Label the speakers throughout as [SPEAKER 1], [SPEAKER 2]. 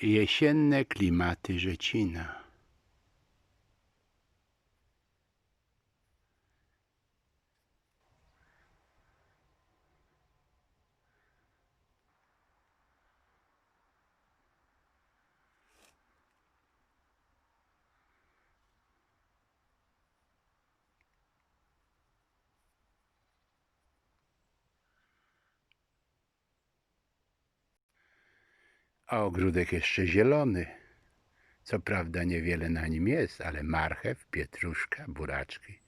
[SPEAKER 1] Jesienne klimaty Rzecina. A ogródek jeszcze zielony. Co prawda niewiele na nim jest, ale marchew, pietruszka, buraczki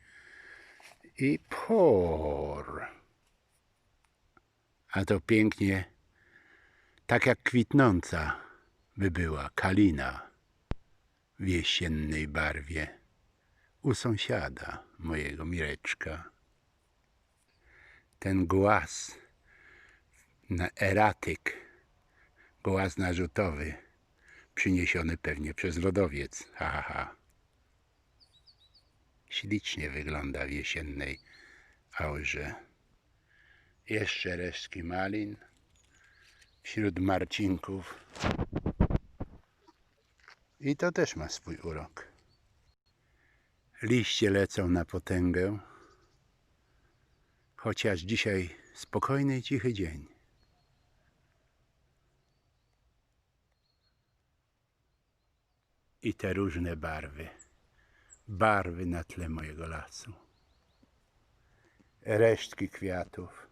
[SPEAKER 1] i por. A to pięknie, tak jak kwitnąca by była kalina w jesiennej barwie u sąsiada mojego Mireczka. Ten głaz na eratyk Głaz narzutowy, przyniesiony pewnie przez lodowiec. Ha, ha, ha. Ślicznie wygląda w jesiennej aurze. Jeszcze resztki malin wśród marcinków. I to też ma swój urok. Liście lecą na potęgę, chociaż dzisiaj spokojny i cichy dzień. I te różne barwy. Barwy na tle mojego lasu. Resztki kwiatów.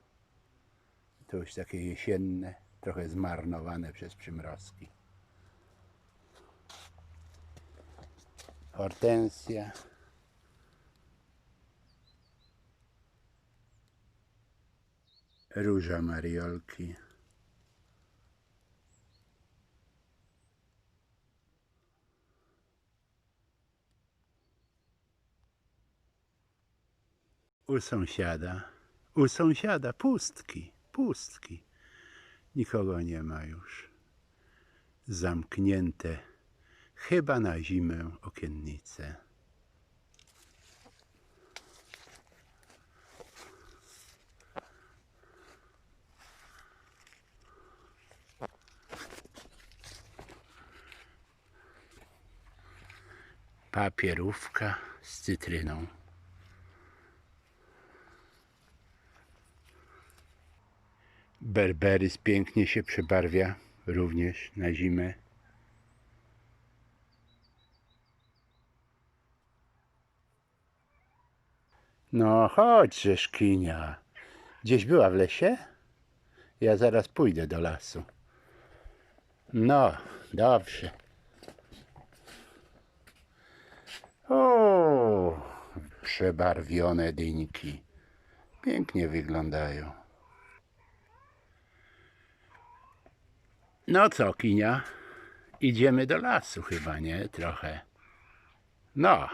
[SPEAKER 1] To już takie jesienne, trochę zmarnowane przez przymrozki. Hortensja. Róża mariolki. U sąsiada, u sąsiada pustki, pustki. Nikogo nie ma już. Zamknięte, chyba na zimę okiennice. Papierówka z cytryną. Berberys pięknie się przebarwia również na zimę. No chodź, Rzeszkinia. Gdzieś była w lesie? Ja zaraz pójdę do lasu. No, dobrze. O, przebarwione dyńki. Pięknie wyglądają. No co, kinia? Idziemy do lasu chyba, nie? Trochę. No.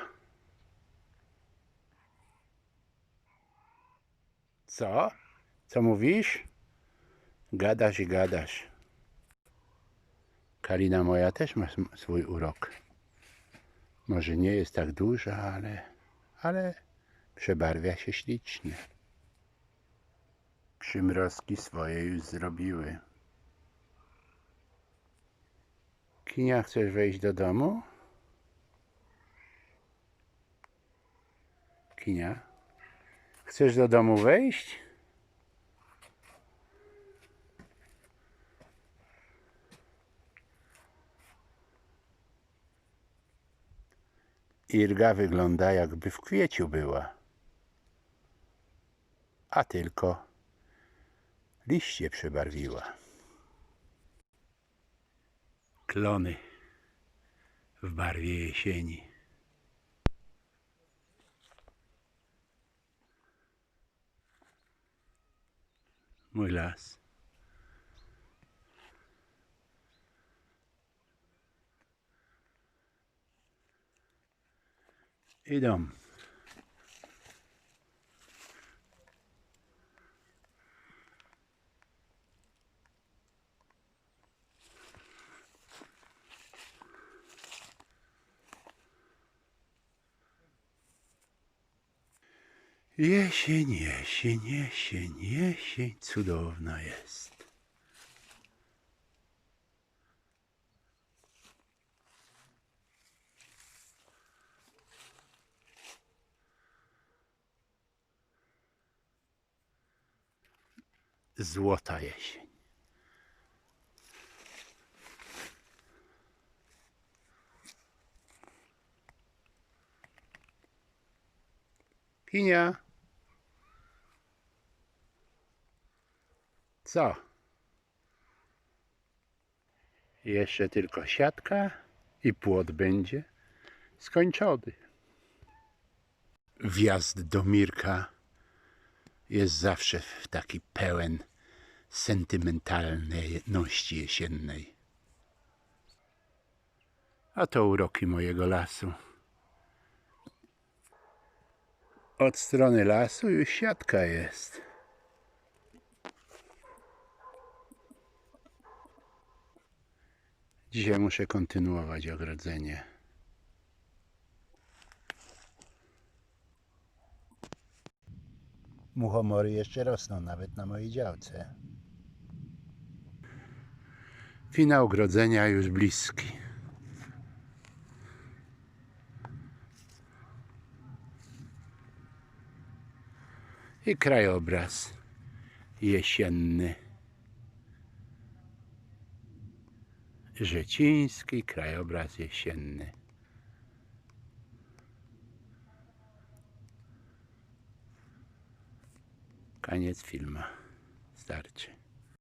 [SPEAKER 1] Co? Co mówisz? Gadasz i gadasz. Kalina moja też ma swój urok. Może nie jest tak duża, ale, ale przebarwia się ślicznie. Przymrozki swoje już zrobiły. Kinia, chcesz wejść do domu? Kinia, chcesz do domu wejść? Irga wygląda jakby w kwieciu była. A tylko liście przebarwiła. Klony w barwie jesieni. Mój las. I dom. Jesień, jesień, jesień, jesień cudowna jest. Złota jesień. Pinia. Co? Jeszcze tylko siatka i płot będzie skończony. Wjazd do Mirka jest zawsze w taki pełen sentymentalności jesiennej. A to uroki mojego lasu. Od strony lasu już siatka jest. Dzisiaj muszę kontynuować ogrodzenie. Muchomory jeszcze rosną nawet na mojej działce. Finał ogrodzenia już bliski. I krajobraz jesienny. Rzeciński krajobraz jesienny. Koniec filmu. Starczy.